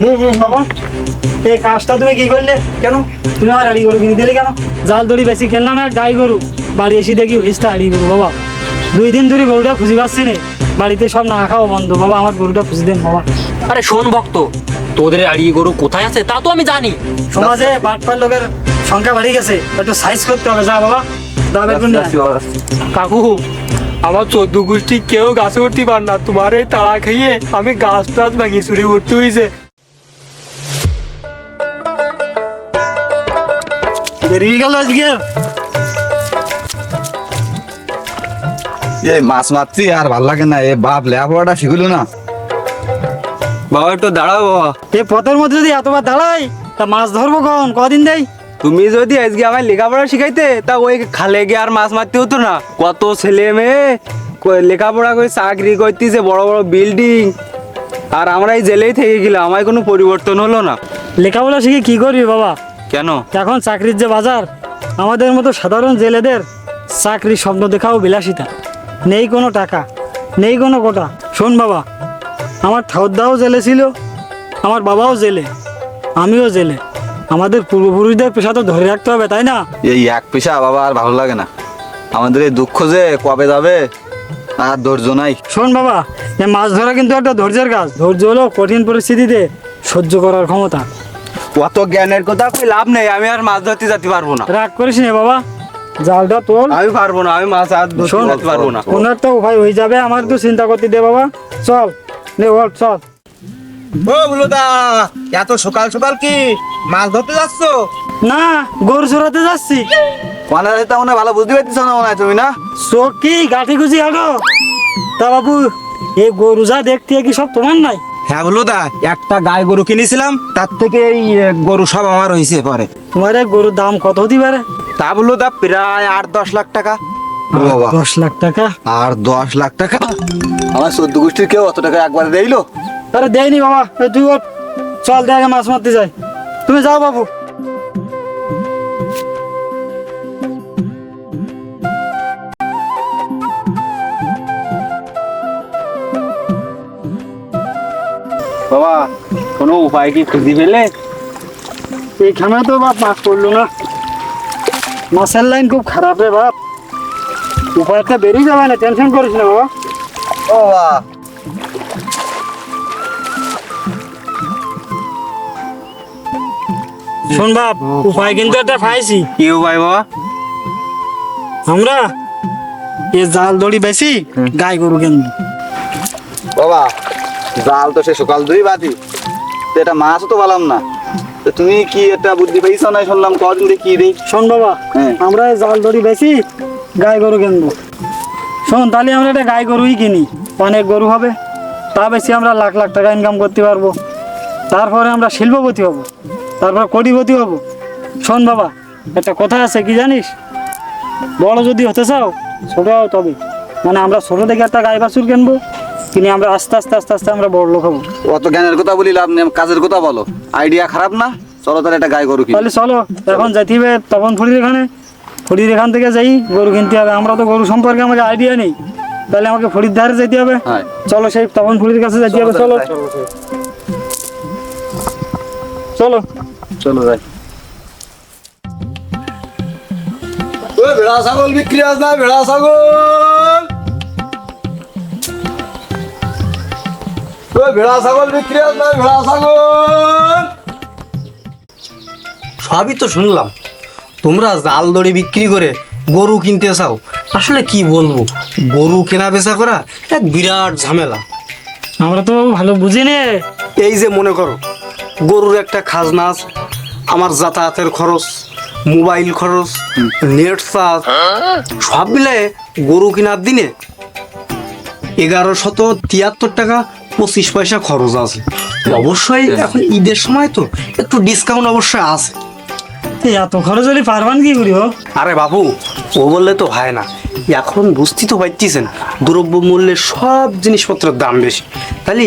হুম হুম বাবা। এই কাজটা তুমি কি করলে? কেন? তুমি আমার আড়ি গরু কিনে দিলে কেন? জাল দড়ি বেশি খেললাম না গাই গরু। বাড়ি এসে দেখি হইসটা আড়ি গরু বাবা। দুই দিন ধরে গরুটা খুঁজে পাচ্ছি না। বাড়িতে সব না খাওয়া বন্ধ বাবা। আমার গরুটা খুঁজে দেন বাবা। আরে শোন ভক্ত তোদের আড়িয়ে গরু কোথায় আছে তা তো আমি জানি। সমাজে বাটপার লোকের সংখ্যা বাড়ি গেছে একটু সাইজ করতে হবে যা বাবা। কাকু আমার চোদ্দ গোষ্ঠী কেউ গাছে উঠতে পার না। তোমার এই তাড়া খেয়ে আমি গাছ টাছ ভেঙে চুরি উঠতে হয়েছে বেরিয়ে গেল আজকে। এই মাছ মারছি আর ভালো লাগে না। এ বাপ লেখাপড়াটা শিখলো না। বাবা একটু দাঁড়াও বাবা। এই পথের মধ্যে যদি এতবার দাঁড়াই তা মাছ ধরবো কখন? কদিন দেয় তুমি যদি আজকে আমায় লেখাপড়া শিখাইতে তা ওই খালে গিয়ে আর মাছ মারতে হতো না। কত ছেলে মেয়ে কই লেখাপড়া করে চাকরি করতেছে বড় বড় বিল্ডিং আর আমরা এই জেলেই থেকে গেলাম আমায় কোনো পরিবর্তন হলো না। লেখাপড়া শিখে কি করবি বাবা? কেন? এখন চাকরির যে বাজার আমাদের মতো সাধারণ জেলেদের চাকরির স্বপ্ন দেখাও বিলাসিতা। নেই কোনো টাকা নেই কোনো কোটা। শোন বাবা আমার ঠাউদাও জেলে ছিল আমার বাবাও জেলে আমিও জেলে। আমাদের পূর্বপুরুষদের পেশা তো ধরে রাখতে হবে তাই না? এই এক পেশা বাবা আর ভালো লাগে না। আমাদের এই দুঃখ যে কবে যাবে আর ধৈর্য নাই। শোন বাবা এ মাছ ধরা কিন্তু একটা ধৈর্যের কাজ। ধৈর্য হলো কঠিন পরিস্থিতিতে সহ্য করার ক্ষমতা। কত জ্ঞানের কথা কই লাভ নেই আমি আর মাছ ধরতে যেতে পারব না। রাগ করিস না বাবা জালটা তোল। আমি পারব না আমি মাছ আর ধরতে। যেতে পারব না। কোনো একটা উপায় হয়ে যাবে আমার তো চিন্তা করতে দে বাবা। চল নে ওঠ চল। ও বুলুদা এত সকাল সকাল কি মাছ ধরতে যাচ্ছ? না গরু চড়াতে যাচ্ছি। মানে এটা মনে ভালো বুঝতে পারছিস না মনে হয় তুমি না? চোখ কি গাঠি গুছি হাঁটো তা বাবু এই গরু যা দেখতে কি সব তোমার নাই? হ্যাঁ বুলুদা একটা গায়ে গরু কিনেছিলাম তার থেকে এই গরু সব আমার হয়েছে পরে। তোমার এই গরুর দাম কত হতে পারে? তা বুলুদা প্রায় আট দশ লাখ টাকা। বাবা। দশ লাখ টাকা? আর দশ লাখ টাকা? আমার চোদ্দ গোষ্ঠীর কেউ অত টাকা একবারে দেইলো? আরে দেয়নি বাবা তুই চল দেখে মাছ মারতে যাই। তুমি যাও বাবু। বাবা কোনো উপায় কি খুঁজি পেলে? এইখানে তো বাপ মাছ পড়ল না। মাছের লাইন খুব খারাপ রে বাপ। উপায়টা বেরিয়ে যাবে না টেনশন করিস না বাবা। ও বাবা। শোন বাপ উপায় কিন্তু একটা পাইছি। কি উপায় বাবা? আমরা এ জাল দড়ি বেশি গাই গরু কিনবো। বাবা জাল তো সে সকাল দুই বাতি এটা মাছও তো পালাম না। তো তুমি কি এটা বুদ্ধি পেয়েছ না শুনলাম? কদিন কি দেই? শোন বাবা হ্যাঁ। আমরা জাল দড়ি বেশি গাই গরু কিনবো। শোন তাহলে আমরা এটা গাই গরুই কিনি। অনেক গরু হবে। তা বেশি আমরা লাখ লাখ টাকা ইনকাম করতে পারব। তারপরে আমরা শিল্পপতি হব। তারপর কোটিপতি হব। শোন বাবা একটা কথা আছে কি জানিস? বড় যদি হতে চাও ছোট হও তবে। মানে আমরা ছোট থেকে একটা গাই বাছুর কিনবো। কিনে আমরা আস্তে আস্তে আস্তে আস্তে আমরা বড় লোক হব। অত জ্ঞানের কথা বলি লাভ নেই কাজের কথা বলো। আইডিয়া খারাপ না? চলো তাহলে একটা গায়ে গরু কিনি। তাহলে চলো এখন যাইতে হবে তপন ফুড়ির এখানে। ফুড়ির এখান থেকে যাই গরু কিনতে হবে। আমরা তো গরু সম্পর্কে আমাকে আইডিয়া নেই। তাহলে আমাকে ফুড়ির ধারে যেতে হবে। হ্যাঁ। চলো সেই তপন ফুড়ির কাছে যেতে হবে চলো। চলো চলো যাই। ভেড়া ছাগল বিক্রি আছে না ভেড়া ছাগল। ভেড়া ছাগল বিক্রি না ভেড়া ছাগল। সবই তো শুনলাম। তোমরা জাল দড়ি বিক্রি করে গরু কিনতে চাও আসলে কি বলব? গরু কেনা বেচা করা এক বিরাট ঝামেলা। আমরা তো ভালো বুঝি নে। এই যে মনে করো গরুর একটা খাজনা আছে, আমার যাতায়াতের খরচ মোবাইল খরচ নেট চার্জ সব মিলে গরু কেনার দিনে এগারো শত তিয়াত্তর টাকা পঁচিশ পয়সা খরচ আছে। অবশ্যই এখন ঈদের সময় তো একটু ডিসকাউন্ট অবশ্যই আছে। এত খরচ হলে পারবান কি করি আরে বাবু ও বললে তো হয় না। এখন বুঝতে তো পারতেছেন দ্রব্য মূল্যের সব জিনিসপত্রের দাম বেশি। তাহলে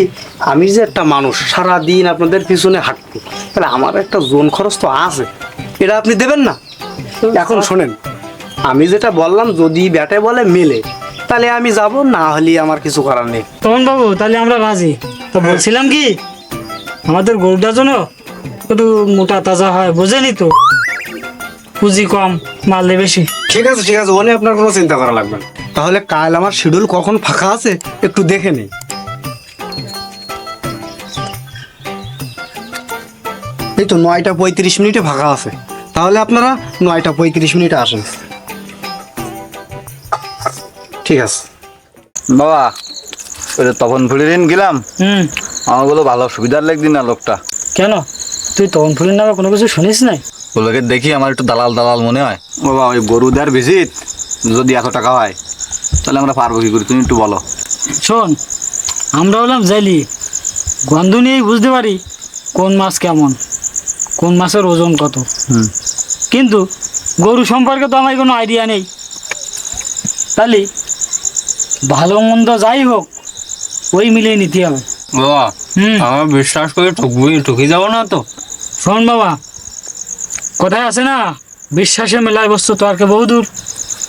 আমি যে একটা মানুষ সারা দিন আপনাদের পিছনে হাঁটবো তাহলে আমার একটা জোন খরচ তো আছে। এটা আপনি দেবেন না? এখন শোনেন আমি যেটা বললাম যদি ব্যাটে বলে মেলে তাহলে আমি যাব না হলে আমার কিছু করার নেই। তপন বাবু তাহলে আমরা রাজি। তো বলছিলাম কি আমাদের গরুটা জন্য একটু মোটা তাজা হয় বোঝেনি তো? পুঁজি কম মারলে বেশি। ঠিক আছে ঠিক আছে ওনে আপনার কোনো চিন্তা করা লাগবে না। তাহলে কাল আমার শিডিউল কখন ফাঁকা আছে একটু দেখে নিই। এই তো নয়টা পঁয়ত্রিশ মিনিটে ফাঁকা আছে। তাহলে আপনারা নয়টা পঁয়ত্রিশ মিনিটে আসেন। ঠিক আছে। বাবা ওই যে তপন ফুলির গেলাম। হুম। আমার বলো ভালো সুবিধার লাগদি না লোকটা। কেন? তুই তপন ফুলের নামে কোনো কিছু শুনিস নাই? ওগুলোকে দেখি আমার একটু দালাল দালাল মনে হয়। বাবা ওই গরু গরুদার ভিজিট যদি এত টাকা হয় তাহলে আমরা পারব কি করি? তুমি একটু বলো। শোন আমরা হলাম জাইলি গন্ধ নিয়েই বুঝতে পারি কোন মাছ কেমন কোন মাছের ওজন কত। হুম। কিন্তু গরু সম্পর্কে তো আমার কোনো আইডিয়া নেই। তাহলে ভালো মন্দ যাই হোক ওই মিলিয়ে নিতে হবে। বাবা হুম। আমার বিশ্বাস করে ঠকবি ঠকে যাব না তো। শোন বাবা কোথায় আছে না? বিশ্বাসে মেলায় বস্তু তো আর কে বহুদূর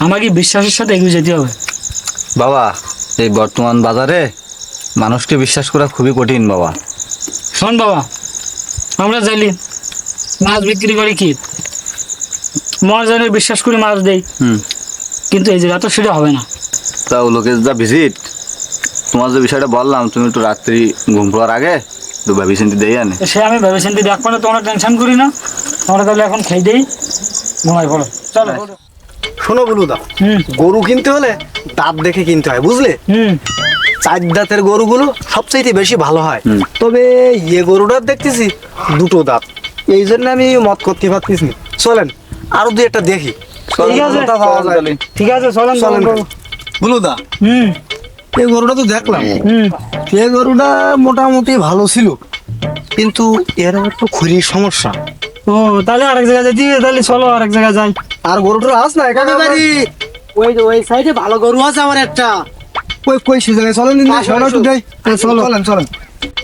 আমাকে বিশ্বাসের সাথে এগিয়ে যেতে হবে। বাবা এই বর্তমান বাজারে মানুষকে বিশ্বাস করা খুবই কঠিন বাবা। শোন বাবা আমরা জানি মাছ বিক্রি করি কি? মহাজনের বিশ্বাস করে মাছ দেই। হুম। কিন্তু এই জায়গা তো সেটা হবে না। তা লোকের যা ভিজিট তোমার যে বিষয়টা বললাম তুমি একটু রাত্রি ঘুম পড়ার আগে একটু ভাবি চিন্তি দিয়ে আনে। সে আমি ভেবে চিন্তে দেখব না তোমরা টেনশন করি না। তোমরা তাহলে এখন খেয়ে দেই। ঘুমাই পড়ো। চলো। শোনো বলুদা হুম। গরু কিনতে হলে দাঁত দেখে কিনতে হয় বুঝলে? চার দাঁতের গরুগুলো সবচাইতে বেশি ভালো হয়। তবে ইয়ে গরুটার দেখতেছি দুটো দাঁত। এই জন্য আমি মত করতে পারতেছি চলেন আরও দুই একটা দেখি। ঠিক আছে। চলেন। চলেন। বুলুদা হুম। এই গরুটা তো দেখলাম। হুম। এই গরুটা মোটামুটি ভালো ছিল কিন্তু এর একটু খুরির সমস্যা। ও তাহলে আরেক জায়গায় হবে, তাহলে চলো আরেক জায়গায় যাই। আর গরুটার আস না এখানে ওই ওই সাইডে ভালো গরু আছে আমার একটা। কই কই সে জায়গায়? চলেন দিন চলো একটু যাই চলো চলেন চলেন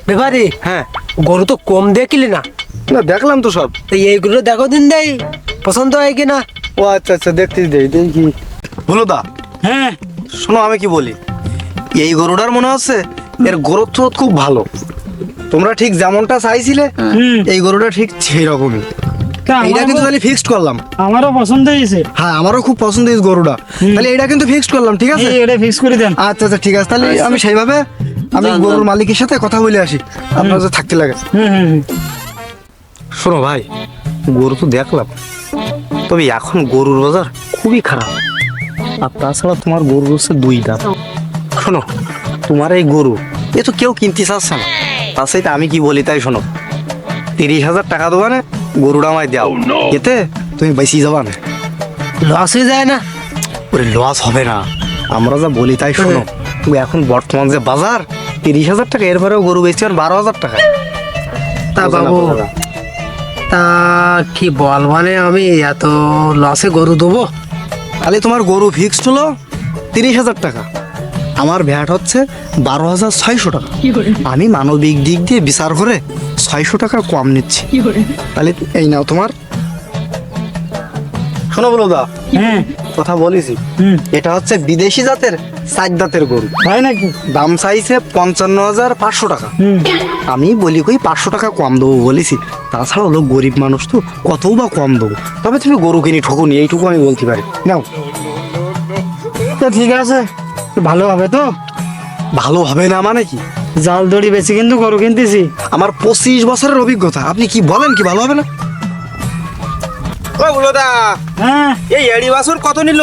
ব্যাপারে হ্যাঁ। গরু তো কম দেখলি না। না দেখলাম তো সব। তো এইগুলো দেখো দিন দেই পছন্দ হয় কিনা? ও আচ্ছা আচ্ছা দেখতে দেই দেখি। দা হ্যাঁ। শোনো আমি কি বলি? এই গরুটার মনে হচ্ছে এর গ্রোথ খুব ভালো। তোমরা ঠিক যেমনটা চাইছিলে হুম এই গরুটা ঠিক সেই রকমই আমারও- কিন্তু তাহলে ফিক্সড করলাম। আমারও পছন্দ হয়েছে। হ্যাঁ আমারও খুব পছন্দ এই গরুটা। তাহলে এটা কিন্তু ফিক্সড করলাম ঠিক আছে? এটা ফিক্স করে দেন। আচ্ছা আচ্ছা ঠিক আছে। তাহলে আমি সেইভাবে আমি গরুর মালিকের সাথে কথা বলে আসি। আপনার যে থাকতে লাগে। শোনো ভাই গরু তো দেখলাম। তবে এখন গরুর বাজার খুবই খারাপ। আর তাছাড়া তোমার গরু হচ্ছে দুই দাঁত শোনো তোমার এই গরু এ তো কেউ কিনতে চাচ্ছে না। তার সাথে আমি কি বলি তাই শোনো। তিরিশ হাজার টাকা দেবা না গরুটা আমায় দাও। এতে তুমি বেশি যাবা না। লস হয়ে যায় না। ওরে লস হবে না। আমরা যা বলি তাই শোনো। তুমি এখন বর্তমান যে বাজার তিরিশ হাজার টাকা এরপরেও গরু বেচছি আর বারো হাজার টাকা। তা বাবু তা কি বল মানে আমি এত লসে গরু দেবো? তাহলে তোমার গরু ফিক্সড হলো তিরিশ হাজার টাকা। আমার ভ্যাট হচ্ছে বারো হাজার ছয়শো টাকা। আমি মানবিক দিক দিয়ে বিচার করে ছয়শো টাকা কম নিচ্ছি। তাহলে এই নাও তোমার। শোনো বলো দা হ্যাঁ। কথা বলেছি। এটা হচ্ছে বিদেশি জাতের সাত দাঁতের গরু। তাই নাকি? দাম চাইছে পঞ্চান্ন হাজার পাঁচশো টাকা। হুম। আমি বলি কই পাঁচশো টাকা কম দেবো বলেছি। তাছাড়া লোক গরিব মানুষ তো কতও বা কম দেবো। তবে তুমি গরু কিনি ঠকুনি এইটুকু আমি বলতে পারি। নাও। তো ঠিক আছে ভালো হবে তো? ভালো হবে না মানে কি? জাল দড়ি বেশি কিন্তু গরু কিনতেছি। আমার পঁচিশ বছরের অভিজ্ঞতা। আপনি কি বলেন কি ভালো হবে না? ও বুলোদা হ্যাঁ। এই এড়ি বাছুর কত নিল?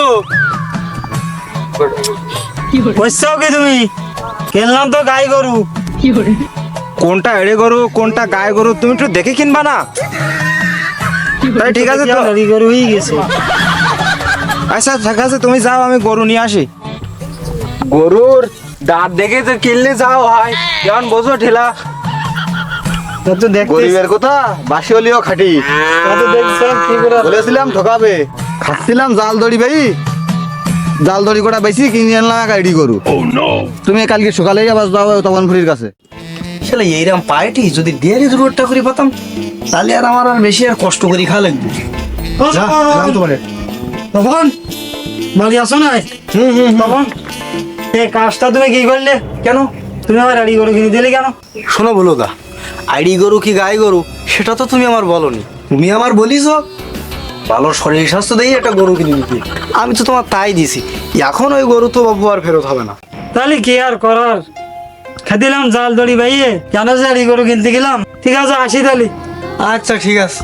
বসছাও কি তুমি? কিনলাম তো গাই গরু। কোনটা এড়ে গরু কোনটা গায়ে গরু তুমি একটু দেখে কিনবা না? তাই ঠিক আছে তো। গাড়ি গরু হয়ে গেছে। আচ্ছা ঠিক আছে তুমি যাও আমি গরু নিয়ে আসি। গরুর দাঁত দেখে তো কিনলে যাও হয়। কেমন বোঝো ঠেলা। তা গরিবের কথা বাসি হলিও খাটি। তো দেখছিলাম কি করে বলেছিলাম ঠকাবে। খাচ্ছিলাম জাল দড়ি ভাই। জাল দড়ি কটা বেশি কিনে আনলাম এক আইডি গরু তুমি কালকে সকালেই আবার যাও তপন ফুলির কাছে। আসলে এইরকম পাইটি যদি ডেয়ারি রোডটা করে পাতাম তাহলে আর আমার আর বেশি আর কষ্ট করে খাওয়া লাগবে। তোমারে বাড়ি আসো না? হুম হুম তখন এই কাজটা তুমি কি করলে? কেন? তুমি আমার গাড়ি গরু কিনে দিলে কেন? শোনো বলো দা আইডি গরু কি গাই গরু? সেটা তো তুমি আমার বলনি। তুমি আমার বলিস ভালো শরীর স্বাস্থ্য দিয়ে একটা গরু কিনে নিতে আমি তো তোমার তাই দিছি। এখন ওই গরু তো বাবু আর ফেরত হবে না। তাহলে কি আর করার? খেদিলাম জাল দড়ি বাইয়ে কেন যে আড়ি গরু কিনতে গেলাম? ঠিক আছে আসি তাহলে। আচ্ছা ঠিক আছে।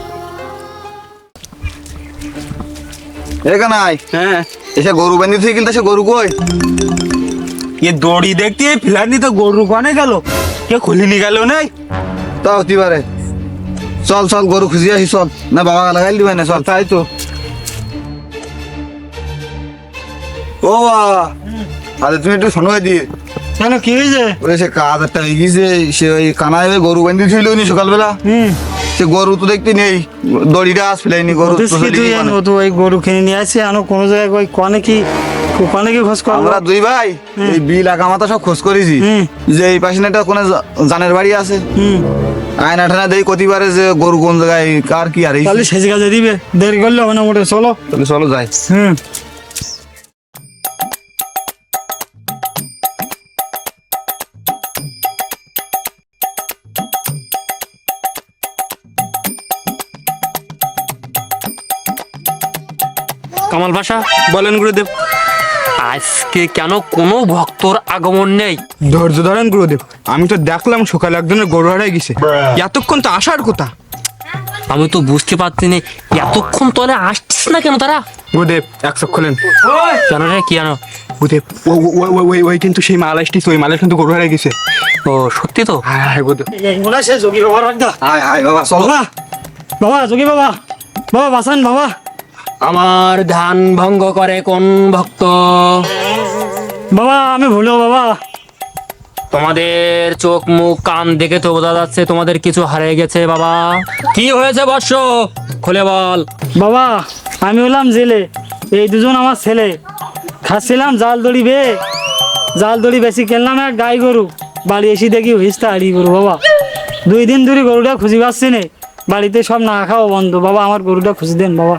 এখানে আয় হ্যাঁ। এসে গরু বান্ধি থেকে কিন্তু সে গরু কই? এ দড়ি দেখতে ফিলানি তো গরু কনে গেল? কে খুলিনি গেল নাই? তা হতে পারে চল চল গরু খুঁজে আসি চল। না বাবা লাগাই দিবে না? চল তাই তো ও আরে তুমি একটু শোনো দিয়ে কেন কি হয়েছে ওরে সে কাজ একটা হয়ে গেছে সে ওই কানায় গরু বান্ধি ছিল নি সকালবেলা। হুম সে গরু তো দেখতে নেই দড়িটা আস ফেলাইনি গরু তো তো ওই গরু কিনে নিয়ে আসি আনো কোনো জায়গায় ওই কনে কি কনে কি খোঁজ করব আমরা দুই ভাই এই বিল আগামাতা সব খোঁজ করেছি। যে এই পাশে একটা কোনো জানের বাড়ি আছে। হুম আয়না ঠানা দেই কতিবারে যে গরু কোন জায়গায় কার কি আর এই তাহলে সেজে কাজে দিবে দেরি করলে হবে না মোটে চলো। তাহলে চলো যাই। হুম। কামাল ভাষা বলেন গুরুদেব। আজকে কেন কোনো ভক্তর আগমন নেই? ধৈর্য ধরেন গুরুদেব আমি তো দেখলাম সকালে একজনের গরু হারাই গেছে। এতক্ষণ তো আসার কথা। আমি তো বুঝতে পারছি না এতক্ষণ তলে আসছিস না কেন তারা? গুরুদেব একশো খোলেন। কেন রে কি জানো গুরুদেব ও ওই ওই কিন্তু সেই মাল আসটিস ওই মালের কিন্তু গরু হারাই গেছে। ও সত্যি তো? হ্যাঁ হ্যাঁ গুরুদেব। সে যোগী বাবা হাই বাবা চলো বাবা বাবা যোগী বাবা। বাবা বাসান বাবা। আমার ধ্যান ভঙ্গ করে কোন ভক্ত? বাবা আমি ভুলো বাবা। তোমাদের চোখ মুখ কান দেখে তো বোঝা যাচ্ছে তোমাদের কিছু হারিয়ে গেছে বাবা। কি হয়েছে বর্ষ খুলে বল। বাবা আমি হলাম জেলে। এই দুজন আমার ছেলে। খাচ্ছিলাম জাল দড়ি বে জাল দড়ি বেশি খেললাম এক গাই গরু। বাড়ি এসে দেখি হিসটা হাড়ি গরু বাবা। দুই দিন ধরে গরুটা খুঁজি পাচ্ছি নে। বাড়িতে সব না খাওয়া বন্ধ। বাবা আমার গরুটা খুঁজি দেন বাবা।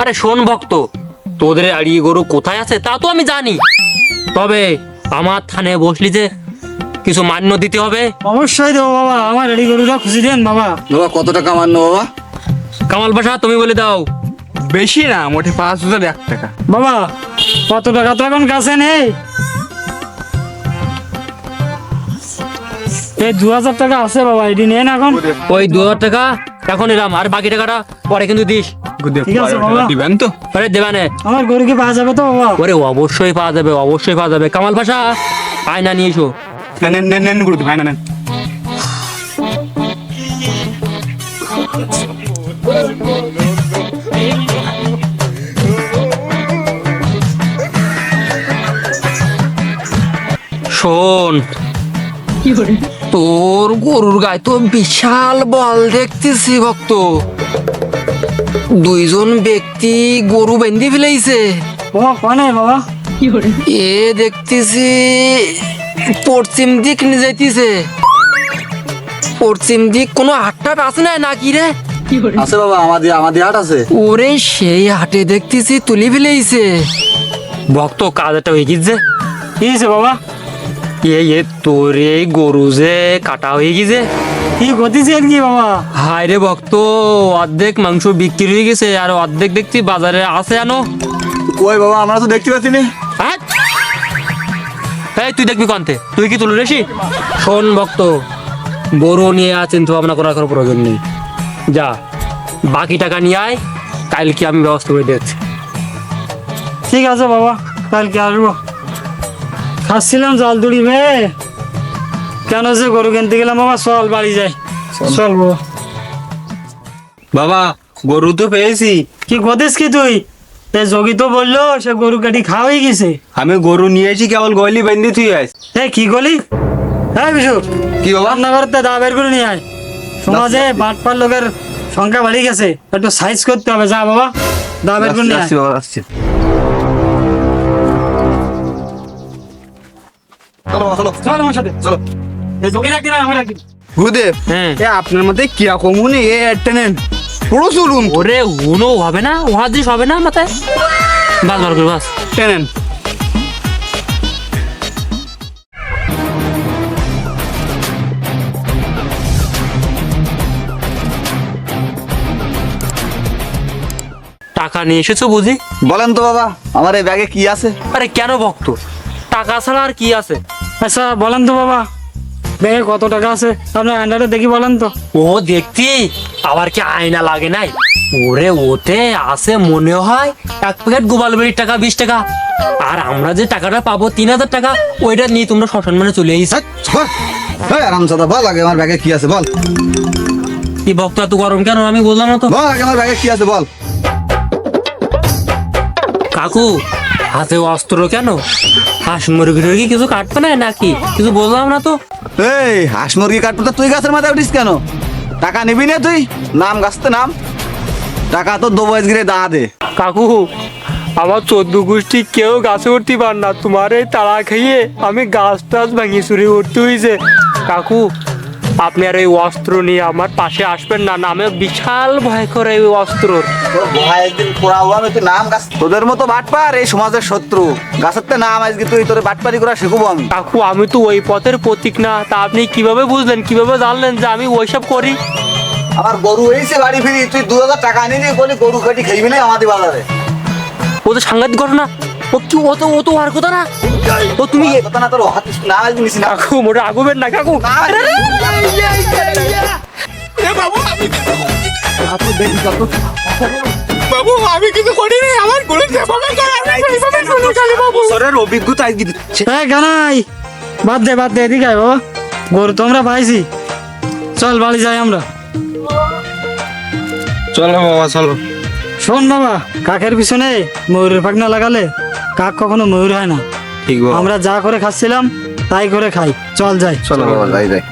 আরে শোন ভক্ত তোদের আড়িয়ে গরু কোথায় আছে তা তো আমি জানি। তবে আমার থানে বসলি যে কিছু মান্য দিতে হবে। অবশ্যই দেবো বাবা আমার রেডি গরুটা খুঁজি দেন বাবা। বাবা কত টাকা মান্য বাবা? কামাল ভাষা তুমি বলে দাও। বেশি না মোটে পাঁচ হাজার এক টাকা। বাবা কত টাকা তো এখন কাছে নেই? এই দু হাজার টাকা আছে বাবা এটি নেন এখন। ওই দু হাজার টাকা এখন এলাম আর বাকি টাকাটা পরে কিন্তু দিস। দিবেন তো? আরে দেবানে। আমার গরু কি পাওয়া যাবে তো বাবা? ওরে অবশ্যই পাওয়া যাবে অবশ্যই পাওয়া যাবে। কামাল ভাষা আয়না নিয়ে এসো। নেন নেন, নেন গুরুদেব হ্যাঁ নেন। শোন তোর গরুর গায়ে তো বিশাল বল দেখতেছি ভক্ত। দুইজন ব্যক্তি গরু বেঁধে ফেলেছে বাবা কনে বাবা? এ দেখতেছি পশ্চিম দিক নিয়ে যাইতেছে। পশ্চিম দিক কোনো হাটটাট আছে না নাকি রে? আছে বাবা আমাদের আমাদের হাট আছে। ওরে সেই হাটে দেখতেছি তুলি ফেলেছে ভক্ত কাজটা হয়ে গেছে কি বাবা? এই এ তোর এই গরু যে কাটা হয়ে গেছে কি করতেছেন কি বাবা? হায় রে ভক্ত অর্ধেক মাংস বিক্রি হয়ে গেছে আর অর্ধেক দেখছি বাজারে আছে আনো। কই বাবা আমরা তো দেখতে পাচ্ছি না। হ্যাঁ? এই তুই দেখবি কন্তে? তুই কি তুলে রেসি শোন ভক্ত গরু নিয়ে আর চিন্তা ভাবনা করার কোনো প্রয়োজন নেই। যা বাকি টাকা নিয়ে আয় কালকে আমি ব্যবস্থা করে দিচ্ছি। ঠিক আছে বাবা কালকে আসব। খাচ্ছিলাম জল দুড়ি বে কেন যে গরু কিনতে গেলাম বাবা চল বাড়ি যাই। চল বাবা বাবা গরু তো পেয়েছি। কি করতিস কি তুই? এ যোগী তো বলল সে গরু কাটি খাওয়া হয়ে গেছে। আমি গরু নিয়েছি কেবল গলি বেঁধে তুই আস এ কি করলি হ্যাঁ বিশু কি বাবা? রান্নাঘরতে দা বের করে নিয়ে আয়। সমাজে বাটপার লোকের সংখ্যা বাড়ি গেছে একটু সাইজ করতে হবে যা বাবা দা বের করে নিয়ে আয়। আসছি বাবা আসছি। চলো বাবা, চলো আমার সাথে। চলো। হ্যাঁ। আপনার মধ্যে কীরকম উনি এ টেনেন প্রচুর উন। ওরে উনো হবে না ওহাদিস হবে না মাথায়? বাস বার করে বাস। টেনেন টাকা নিয়ে এসেছ বুঝি? বলেন তো বাবা আমার এই ব্যাগে কি আছে? আরে কেন ভক্ত? টাকা ছাড়া আর কি আছে? আচ্ছা বলেন তো বাবা। ব্যাগে কত টাকা আছে। আপনার আন্ডারে দেখি বলেন তো। ও দেখতি আবার কি আয়না লাগে নাই? ওরে ওতে আছে মনে হয় এক প্যাকেট গোপাল বেরির টাকা বিশ টাকা। আর আমরা যে টাকাটা পাবো তিন হাজার টাকা ওইটা নিয়ে তোমরা শ্মশান মানে চলে এসে আরামসাদা বল আগে আমার ব্যাগে কি আছে বল। কি ভক্ত এত গরম কেন? আমি বললাম না তো। বল আগে আমার ব্যাগে কি আছে বল। কাকু হাতে অস্ত্র কেন? হাঁস মুরগি টুরগি কিছু কাটবে না নাকি? কিছু বললাম না তো। এই হাঁস মুরগি কাটবো তো তুই গাছের মাথায় উঠিস কেন? টাকা নিবি না তুই? নাম গাছতে নাম। টাকা তো দো বয়স গিরে দা দে। কাকু আমার চোদ্দ গোষ্ঠী কেউ গাছে উঠতে পার না। তোমার এই তাড়া খেয়ে আমি গাছ টাছ ভেঙে চুরি উঠতে হয়েছে কাকু আপনি আর এই অস্ত্র নিয়ে আমার পাশে আসবেন না নামে বিশাল ভয় করে এই অস্ত্র ভয় একদিন পোড়াবো আমি তুই নাম গাছ তোদের মতো বাটপার এই সমাজের শত্রু। গাছের তে নাম আজকে তুই তোর বাটপারি করা শিখব আমি। কাকু আমি তো ওই পথের প্রতীক না তা আপনি কীভাবে বুঝলেন? কীভাবে জানলেন যে আমি ওইসব করি? আমার গরু হয়েছে বাড়ি ফিরি তুই দু হাজার টাকা নিয়ে নিয়ে বলি গরু কাটি খাইবি না আমাদের বাজারে। ও তো সাংঘাতিক ঘটনা। ও কি ও তো ও তো আর কথা না? ও তুমি এ- কথা না তোর হাত না নিছি না। কাকু মোটা আগুবেন না কাকু। অভিজ্ঞতা আজকে এই কানাই বাদ দে বাদ দে এদিকে আয় বাবা গরু তোমরা পাইছি। চল বাড়ি যাই আমরা। চলো বাবা চলো। শোন বাবা কাকের পিছনে ময়ূরের পাখনা লাগালে কাক কখনো ময়ূর হয় না। ঠিক আমরা যা করে খাচ্ছিলাম তাই করে খাই। চল যাই। চলো বাবা যাই যাই।